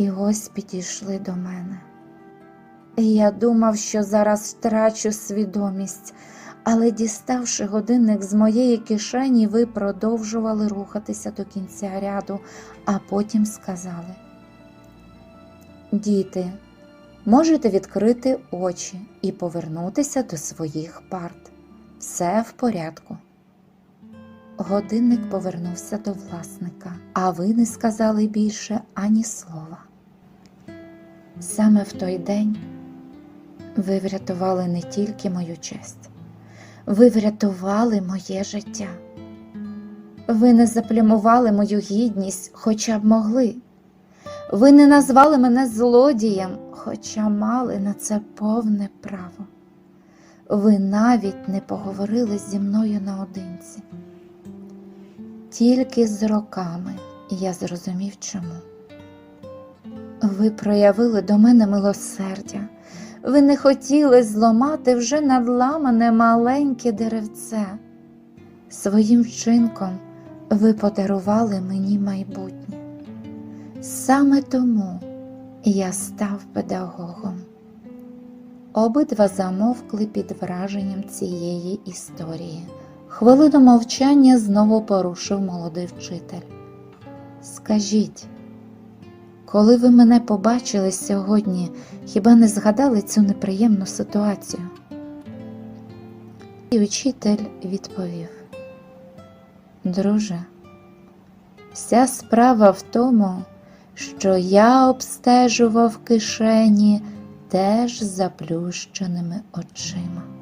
І ось підійшли до мене. Я думав, що зараз втрачу свідомість, але, діставши годинник з моєї кишені, ви продовжували рухатися до кінця ряду, а потім сказали: Діти, можете відкрити очі і повернутися до своїх парт. Все в порядку. Годинник повернувся до власника, а ви не сказали більше ані слова. Саме в той день ви врятували не тільки мою честь, ви врятували моє життя. Ви не заплямували мою гідність, хоча б могли. Ви не назвали мене злодієм, хоча мали на це повне право. Ви навіть не поговорили зі мною наодинці. Тільки з роками я зрозумів чому. Ви проявили до мене милосердя. Ви не хотіли зламати вже надламане маленьке деревце. Своїм вчинком ви подарували мені майбутнє. Саме тому я став педагогом. Обидва замовкли під враженням цієї історії. Хвилину мовчання знову порушив молодий вчитель. Скажіть, коли ви мене побачили сьогодні, хіба не згадали цю неприємну ситуацію? І учитель відповів: Друже, вся справа в тому, що я обстежував кишені теж заплющеними очима.